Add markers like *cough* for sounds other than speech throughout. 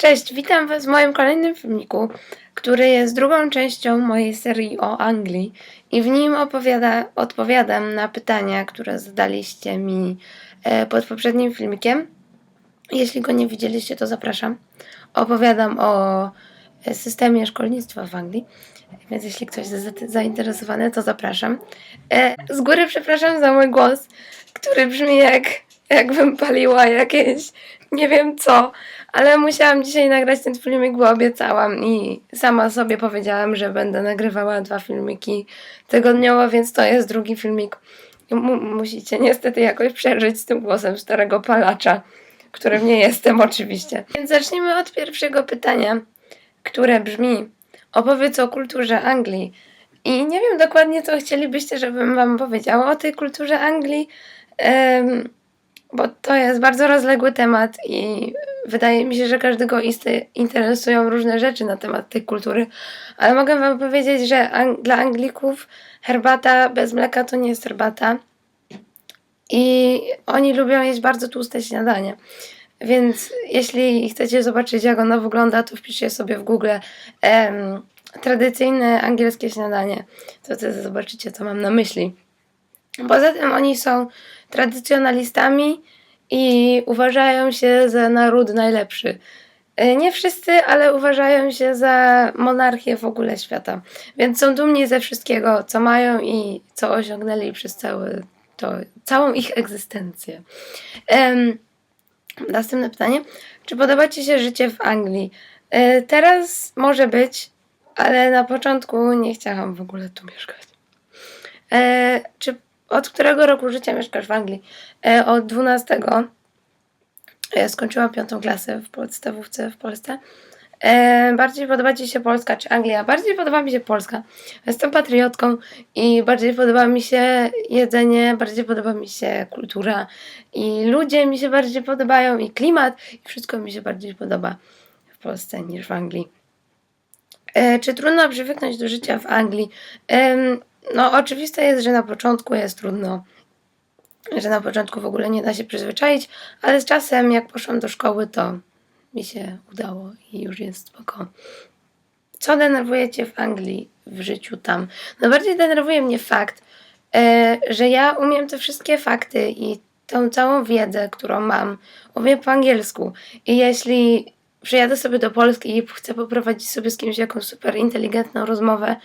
Cześć, witam Was w moim kolejnym filmiku, który jest drugą częścią mojej serii o Anglii i w nim opowiada, odpowiadam na pytania, które zadaliście mi e, pod poprzednim filmikiem. Jeśli go nie widzieliście, to zapraszam. Opowiadam o e, systemie szkolnictwa w Anglii, więc jeśli ktoś jest za- zainteresowany, to zapraszam. E, Z góry przepraszam za mój głos, który brzmi jak jakbym paliła jakieś nie wiem co, ale musiałam dzisiaj nagrać ten filmik, bo obiecałam i sama sobie powiedziałam, że będę nagrywała dwa filmiki tygodniowo, więc to jest drugi filmik. Mu- musicie niestety jakoś przeżyć z tym głosem starego palacza, którym nie jestem oczywiście. Więc zacznijmy od pierwszego pytania, które brzmi: Opowiedz o kulturze Anglii. I nie wiem dokładnie, co chcielibyście, żebym Wam powiedziała o tej kulturze Anglii, em, bo to jest bardzo rozległy temat i wydaje mi się, że każdego interesują różne rzeczy na temat tej kultury. Ale mogę Wam powiedzieć, że ang- dla Anglików herbata bez mleka to nie jest herbata. I oni lubią jeść bardzo tłuste śniadanie. Więc jeśli chcecie zobaczyć, jak ono wygląda, to wpiszcie sobie w Google em, tradycyjne angielskie śniadanie. To wtedy zobaczycie, co mam na myśli. Poza tym oni są tradycjonalistami i uważają się za naród najlepszy. E, Nie wszyscy, ale uważają się za monarchię w ogóle świata. Więc są dumni ze wszystkiego, co mają i co osiągnęli przez cały to, całą ich egzystencję. Em, następne pytanie. Czy podoba Ci się życie w Anglii? E, teraz może być, ale na początku nie chciałam w ogóle tu mieszkać. E, czy od którego roku życia mieszkasz w Anglii? E, od 12. E, skończyłam piątą klasę w podstawówce w Polsce. E, bardziej podoba Ci się Polska czy Anglia? Bardziej podoba mi się Polska. Jestem patriotką i bardziej podoba mi się jedzenie, bardziej podoba mi się kultura i ludzie mi się bardziej podobają i klimat i wszystko mi się bardziej podoba w Polsce niż w Anglii. E, czy trudno przywyknąć do życia w Anglii? Em, no, oczywiste jest, że na początku jest trudno, że na początku w ogóle nie da się przyzwyczaić, ale z czasem, jak poszłam do szkoły, to mi się udało i już jest spoko. Co denerwuje Cię w Anglii, w życiu tam? Najbardziej denerwuje mnie fakt, e, że ja umiem te wszystkie fakty i tą całą wiedzę, którą mam, umiem po angielsku. I jeśli przyjadę sobie do Polski i chcę poprowadzić sobie z kimś jakąś super inteligentną rozmowę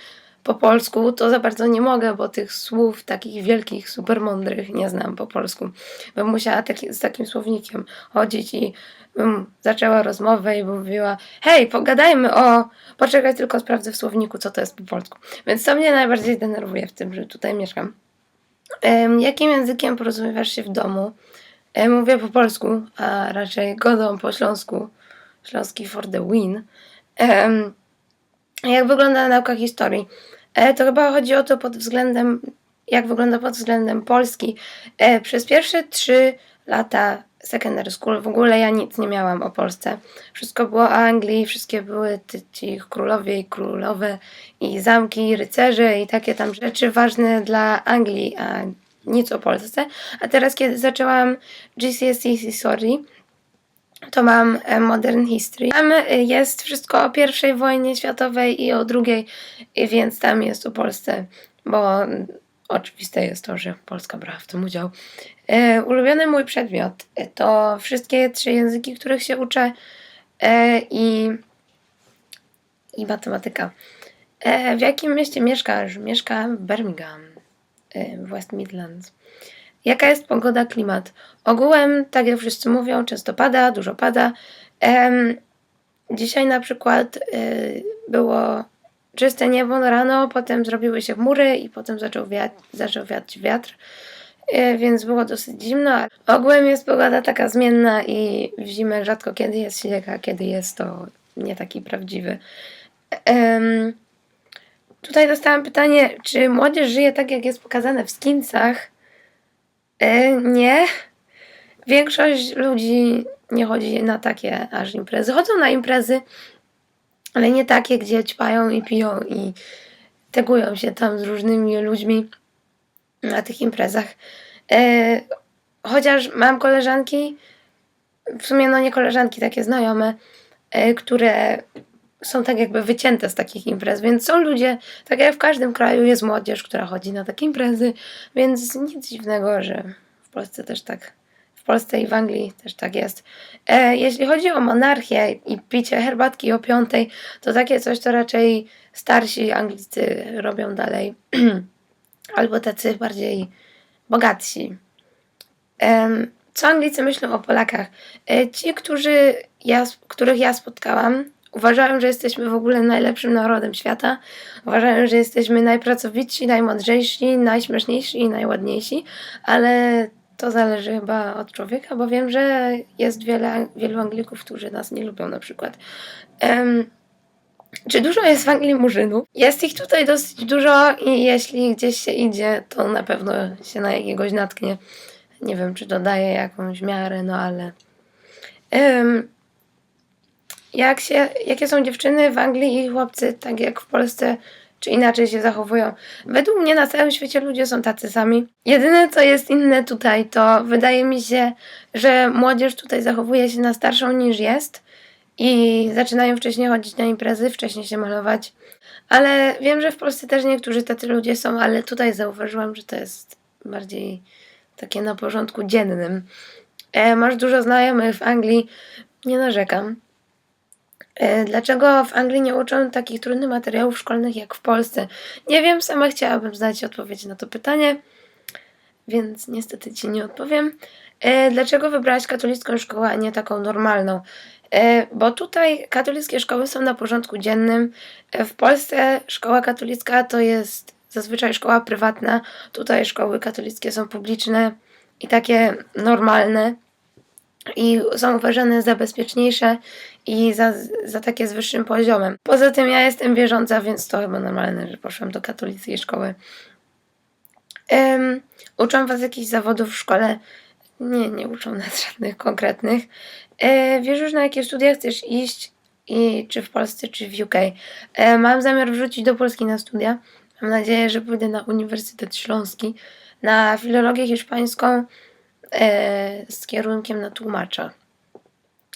po polsku, to za bardzo nie mogę, bo tych słów takich wielkich, super mądrych nie znam po polsku. Bym musiała taki, z takim słownikiem chodzić i bym zaczęła rozmowę i bym mówiła hej, pogadajmy o... Poczekaj, tylko sprawdzę w słowniku, co to jest po polsku. Więc to mnie najbardziej denerwuje w tym, że tutaj mieszkam. Jakim językiem porozumiewasz się w domu? Mówię po polsku, a raczej godą po śląsku. Śląski for the win. Jak wygląda nauka historii? E, to chyba chodzi o to pod względem, jak wygląda pod względem Polski. E, przez pierwsze trzy lata secondary school w ogóle ja nic nie miałam o Polsce. Wszystko było o Anglii, wszystkie były ci królowie i królowe i zamki, i rycerze i takie tam rzeczy ważne dla Anglii, a nic o Polsce. A teraz, kiedy zaczęłam GCSE History, to mam e, Modern History. Tam e, jest wszystko o I wojnie światowej i o i więc tam jest o Polsce, bo mm, oczywiste jest to, że Polska brała w tym udział. E, ulubiony mój przedmiot to wszystkie trzy języki, których się uczę i, i matematyka. W jakim mieście mieszkasz? Mieszkam w Birmingham, w West Midlands. Jaka jest pogoda, klimat? Ogółem, tak jak wszyscy mówią, często pada, dużo pada. Dzisiaj na przykład y, było czyste niebo rano, potem zrobiły się chmury i potem zaczął, wiać, zaczął wiać wiatr, y, więc było dosyć zimno. Ogółem jest pogoda taka zmienna i w zimę rzadko kiedy jest śnieg, a kiedy jest to nie taki prawdziwy. Tutaj dostałam pytanie, czy młodzież żyje tak, jak jest pokazane w skincach? E, nie. Większość ludzi nie chodzi na takie aż imprezy. Chodzą na imprezy, ale nie takie, gdzie ćpają i piją i tegują się tam z różnymi ludźmi na tych imprezach. E, chociaż mam koleżanki, w sumie no nie koleżanki, takie znajome, e, które są tak jakby wycięte z takich imprez, więc są ludzie, tak jak w każdym kraju jest młodzież, która chodzi na takie imprezy, więc nic dziwnego, że w Polsce też tak, w Polsce i w Anglii też tak jest. E, jeśli chodzi o monarchię i picie herbatki o piątej, to takie coś to raczej starsi Anglicy robią dalej, *clears throat* albo tacy bardziej bogatsi. Em, co Anglicy myślą o Polakach? E, Ci, którzy ja, których ja spotkałam, uważają, że jesteśmy w ogóle najlepszym narodem świata. Uważają, że jesteśmy najpracowitsi, najmądrzejsi, najśmieszniejsi i najładniejsi, ale to zależy chyba od człowieka, bo wiem, że jest wiele, wielu Anglików, którzy nas nie lubią na przykład. Em, czy dużo jest w Anglii murzynów? Jest ich tutaj dosyć dużo i jeśli gdzieś się idzie, to na pewno się na jakiegoś natknie. Nie wiem, czy dodaje jakąś miarę, no ale. Em, jak się, jakie są dziewczyny w Anglii i chłopcy, tak jak w Polsce, czy inaczej się zachowują? Według mnie na całym świecie ludzie są tacy sami. Jedyne, co jest inne tutaj, to wydaje mi się, że młodzież tutaj zachowuje się na starszą niż jest i zaczynają wcześniej chodzić na imprezy, wcześniej się malować. Ale wiem, że w Polsce też niektórzy tacy ludzie są, ale tutaj zauważyłam, że to jest bardziej takie na porządku dziennym. E, masz dużo znajomych w Anglii, nie narzekam. E, Dlaczego w Anglii nie uczą takich trudnych materiałów szkolnych jak w Polsce? Nie wiem, sama chciałabym znać odpowiedź na to pytanie, więc niestety Ci nie odpowiem. E, Dlaczego wybrałaś katolicką szkołę, a nie taką normalną? E, Bo tutaj katolickie szkoły są na porządku dziennym. W Polsce szkoła katolicka to jest zazwyczaj szkoła prywatna. Tutaj szkoły katolickie są publiczne i takie normalne i są uważane za bezpieczniejsze i za, za takie z wyższym poziomem. Poza tym ja jestem wierząca, więc to chyba normalne, że poszłam do katolickiej szkoły. Um, uczą was jakichś zawodów w szkole? Nie, nie uczą nas *laughs* żadnych konkretnych. E, wiesz już na jakie studia chcesz iść? I czy w Polsce, czy w UK? E, mam zamiar wrzucić do Polski na studia. Mam nadzieję, że pójdę na Uniwersytet Śląski, na filologię hiszpańską z kierunkiem na tłumacza.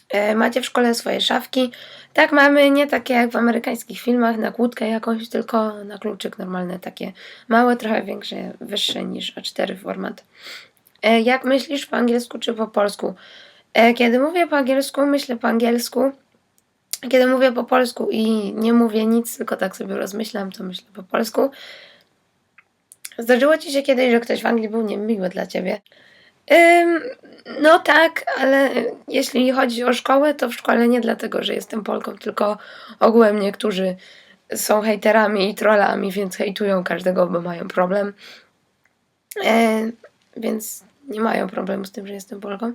E, macie w szkole swoje szafki. Tak, mamy nie takie jak w amerykańskich filmach, na kłódkę jakąś, tylko na kluczyk normalne, takie małe, trochę większe, wyższe niż A4 format. E, jak myślisz po angielsku czy po polsku? E, kiedy mówię po angielsku, myślę po angielsku. Kiedy mówię po polsku i nie mówię nic, tylko tak sobie rozmyślam, to myślę po polsku. Zdarzyło ci się kiedyś, że ktoś w Anglii był niemiły dla ciebie? Ym, no tak, ale jeśli chodzi o szkołę, to w szkole nie dlatego, że jestem Polką, tylko ogółem niektórzy są hejterami i trollami, więc hejtują każdego, bo mają problem. E, więc nie mają problemu z tym, że jestem Polką.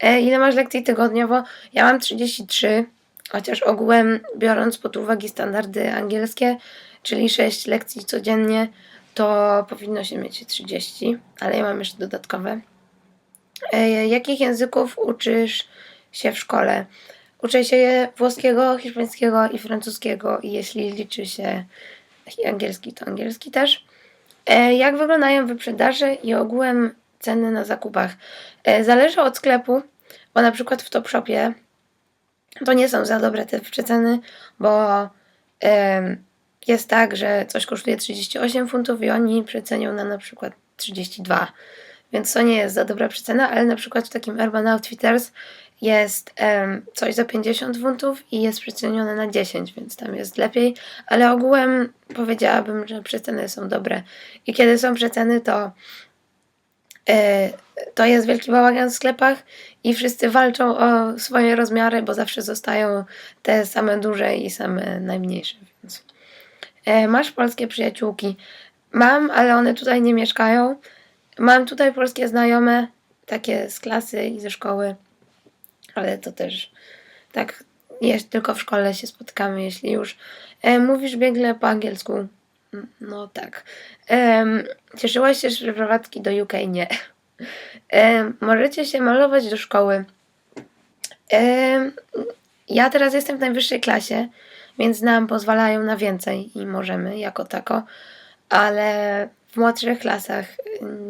E, ile masz lekcji tygodniowo? Ja mam 33, chociaż ogółem biorąc pod uwagę standardy angielskie, czyli 6 lekcji codziennie, to powinno się mieć 30, ale ja mam jeszcze dodatkowe. E, jakich języków uczysz się w szkole? Uczę się włoskiego, hiszpańskiego i francuskiego, i jeśli liczy się angielski, to angielski też. E, jak wyglądają wyprzedaże i ogółem ceny na zakupach? E, zależy od sklepu, bo na przykład w Topshopie to nie są za dobre te przeceny, bo jest tak, że coś kosztuje 38 funtów i oni przecenią na na przykład 32. Więc to nie jest za dobra przecena, ale na przykład w takim Urban Outfitters jest em, coś za 50 funtów i jest przecenione na 10, więc tam jest lepiej, ale ogółem powiedziałabym, że przeceny są dobre. I kiedy są przeceny, to e, to jest wielki bałagan w sklepach i wszyscy walczą o swoje rozmiary, bo zawsze zostają te same duże i same najmniejsze. Więc. E, masz polskie przyjaciółki? Mam, ale one tutaj nie mieszkają. Mam tutaj polskie znajome, takie z klasy i ze szkoły, ale to też tak jest, tylko w szkole się spotykamy, jeśli już. E, mówisz biegle po angielsku? No tak. Em, cieszyłaś się z przeprowadzki do UK? Nie. Em, możecie się malować do szkoły. Em, ja teraz jestem w najwyższej klasie, więc nam pozwalają na więcej i możemy jako tako, ale w młodszych klasach y,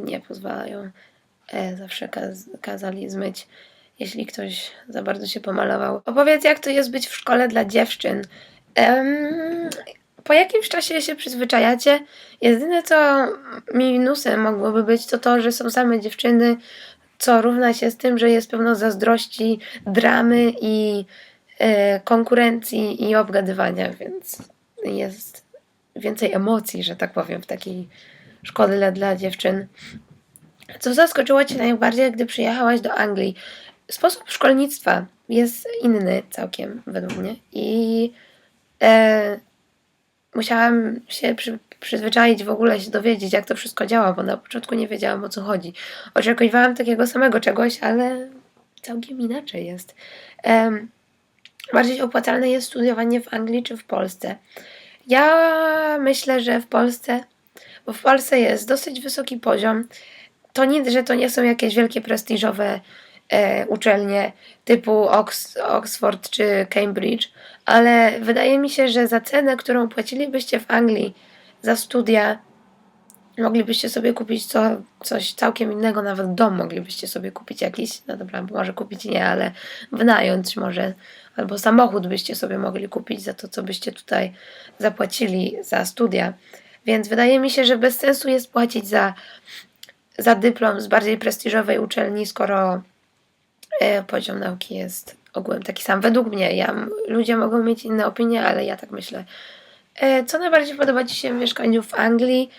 nie pozwalają. E, zawsze kaz kazali zmyć jeśli ktoś za bardzo się pomalował. Opowiedz, jak to jest być w szkole dla dziewczyn. Po jakimś czasie się przyzwyczajacie. Jedyne co minusem mogłoby być, to to, że są same dziewczyny, co równa się z tym, że jest pełno zazdrości, dramy i e, konkurencji i obgadywania, więc jest więcej emocji, że tak powiem, w takiej szkole dla dziewczyn. Co zaskoczyło Cię najbardziej, gdy przyjechałaś do Anglii? Sposób szkolnictwa jest inny całkiem, według mnie. I e, musiałam się przy, przyzwyczaić, w ogóle się dowiedzieć, jak to wszystko działa, bo na początku nie wiedziałam o co chodzi. Oczekiwałam takiego samego czegoś, ale całkiem inaczej jest. Em, bardziej opłacalne jest studiowanie w Anglii czy w Polsce? Ja myślę, że w Polsce, bo w Polsce jest dosyć wysoki poziom. To nie, że to nie są jakieś wielkie prestiżowe e, uczelnie typu Ox, Oxford czy Cambridge, ale wydaje mi się, że za cenę, którą płacilibyście w Anglii za studia, moglibyście sobie kupić co, coś całkiem innego, nawet dom moglibyście sobie kupić jakiś, no dobra, może kupić nie, ale wynająć może, albo samochód byście sobie mogli kupić za to, co byście tutaj zapłacili za studia. Więc wydaje mi się, że bez sensu jest płacić za, za dyplom z bardziej prestiżowej uczelni, skoro e, poziom nauki jest ogółem taki sam. Według mnie, ja, ludzie mogą mieć inne opinie, ale ja tak myślę. E, co najbardziej podoba Ci się w mieszkaniu w Anglii?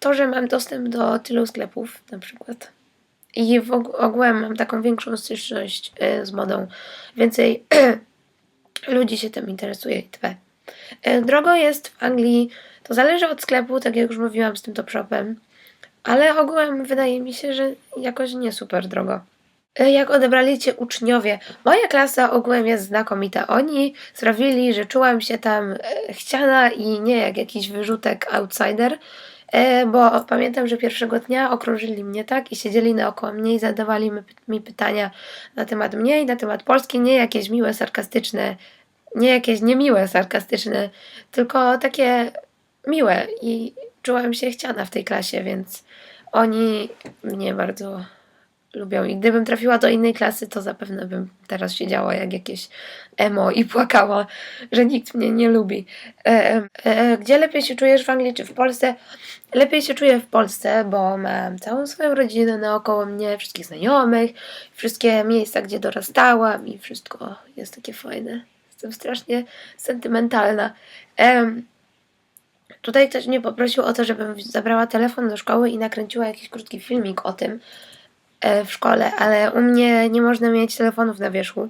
To, że mam dostęp do tylu sklepów na przykład. I w og- ogółem mam taką większą styczność e, z modą. Więcej *clears throat* ludzi się tym interesuje i twe. E, Drogo jest w Anglii, to zależy od sklepu, tak jak już mówiłam z tym topshopem, ale ogółem wydaje mi się, że jakoś nie super drogo. E, Jak odebrali cię uczniowie? Moja klasa ogółem jest znakomita. Oni sprawili, że czułam się tam e, chciana i nie jak jakiś wyrzutek outsider, bo pamiętam, że pierwszego dnia okrążyli mnie tak i siedzieli naokoło mnie i zadawali mi pytania na temat mnie i na temat Polski, nie jakieś miłe, sarkastyczne, nie jakieś niemiłe, sarkastyczne, tylko takie miłe i czułam się chciana w tej klasie, więc oni mnie bardzo lubią. I gdybym trafiła do innej klasy, to zapewne bym teraz siedziała jak jakieś emo i płakała, że nikt mnie nie lubi. E, e, gdzie lepiej się czujesz w Anglii czy w Polsce? Lepiej się czuję w Polsce, bo mam całą swoją rodzinę naokoło mnie, wszystkich znajomych, wszystkie miejsca, gdzie dorastałam i wszystko jest takie fajne. Jestem strasznie sentymentalna. Em, Tutaj ktoś mnie poprosił o to, żebym zabrała telefon do szkoły i nakręciła jakiś krótki filmik o tym e, w szkole, ale u mnie nie można mieć telefonów na wierzchu,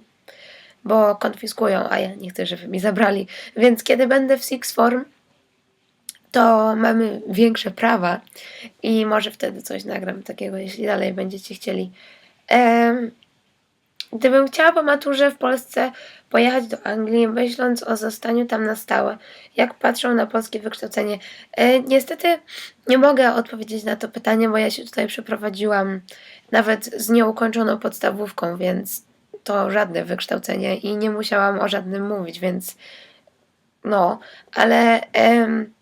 bo konfiskują, a ja nie chcę, żeby mi zabrali. Więc kiedy będę w Six Form, to mamy większe prawa i może wtedy coś nagram takiego, jeśli dalej będziecie chcieli. Em, Gdybym chciała po maturze w Polsce pojechać do Anglii, myśląc o zostaniu tam na stałe, jak patrzą na polskie wykształcenie? E, niestety nie mogę odpowiedzieć na to pytanie, bo ja się tutaj przeprowadziłam nawet z nieukończoną podstawówką, więc to żadne wykształcenie i nie musiałam o żadnym mówić, więc no, ale em,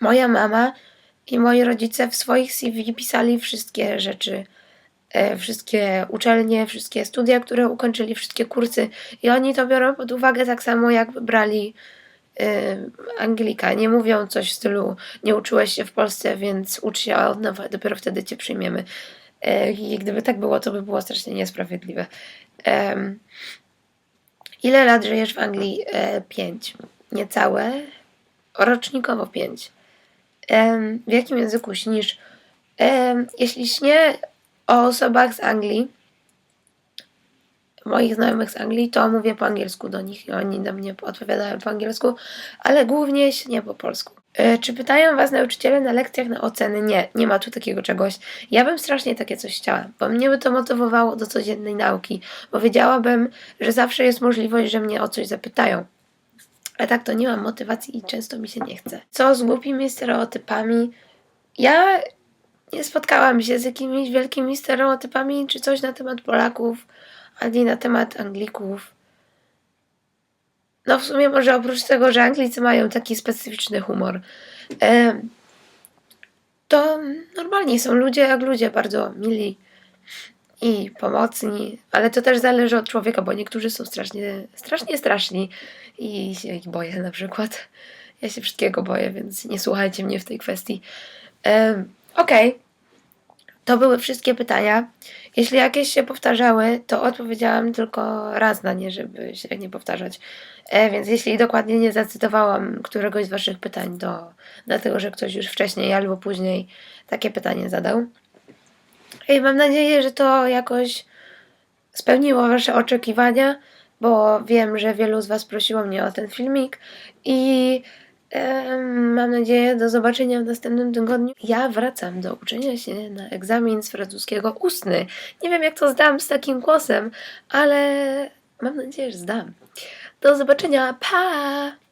moja mama i moi rodzice w swoich CV pisali wszystkie rzeczy e, wszystkie uczelnie, wszystkie studia, które ukończyli, wszystkie kursy i oni to biorą pod uwagę tak samo jakby brali e, Anglika. Nie mówią coś w stylu nie uczyłeś się w Polsce, więc ucz się od nowa, dopiero wtedy cię przyjmiemy. E, I gdyby tak było, to by było strasznie niesprawiedliwe. Ile lat żyjesz w Anglii? E, pięć. Niecałe. Rocznikowo pięć. W jakim języku śnisz? Jeśli śnię o osobach z Anglii, moich znajomych z Anglii, to mówię po angielsku do nich i oni na mnie odpowiadają po angielsku, ale głównie nie po polsku. E, Czy pytają Was nauczyciele na lekcjach na oceny? Nie, nie ma tu takiego czegoś. Ja bym strasznie takie coś chciała, bo mnie by to motywowało do codziennej nauki, bo wiedziałabym, że zawsze jest możliwość, że mnie o coś zapytają. A tak to nie mam motywacji i często mi się nie chce. Co z głupimi stereotypami? Ja nie spotkałam się z jakimiś wielkimi stereotypami czy coś na temat Polaków, ani na temat Anglików. No w sumie może oprócz tego, że Anglicy mają taki specyficzny humor, to normalnie są ludzie jak ludzie, bardzo mili. i pomocni, ale to też zależy od człowieka, bo niektórzy są strasznie, strasznie straszni i się ich boję na przykład. Ja się wszystkiego boję, więc nie słuchajcie mnie w tej kwestii. Em, Okej, to były wszystkie pytania. Jeśli jakieś się powtarzały, to odpowiedziałam tylko raz na nie, żeby się nie powtarzać. E, więc jeśli dokładnie nie zacytowałam któregoś z Waszych pytań, to dlatego, że ktoś już wcześniej albo później takie pytanie zadał. I mam nadzieję, że to jakoś spełniło Wasze oczekiwania, bo wiem, że wielu z Was prosiło mnie o ten filmik i mam nadzieję do zobaczenia w następnym tygodniu. Ja wracam do uczenia się na egzamin z francuskiego ustny. Nie wiem, jak to zdam z takim głosem, ale mam nadzieję, że zdam. Do zobaczenia. Pa!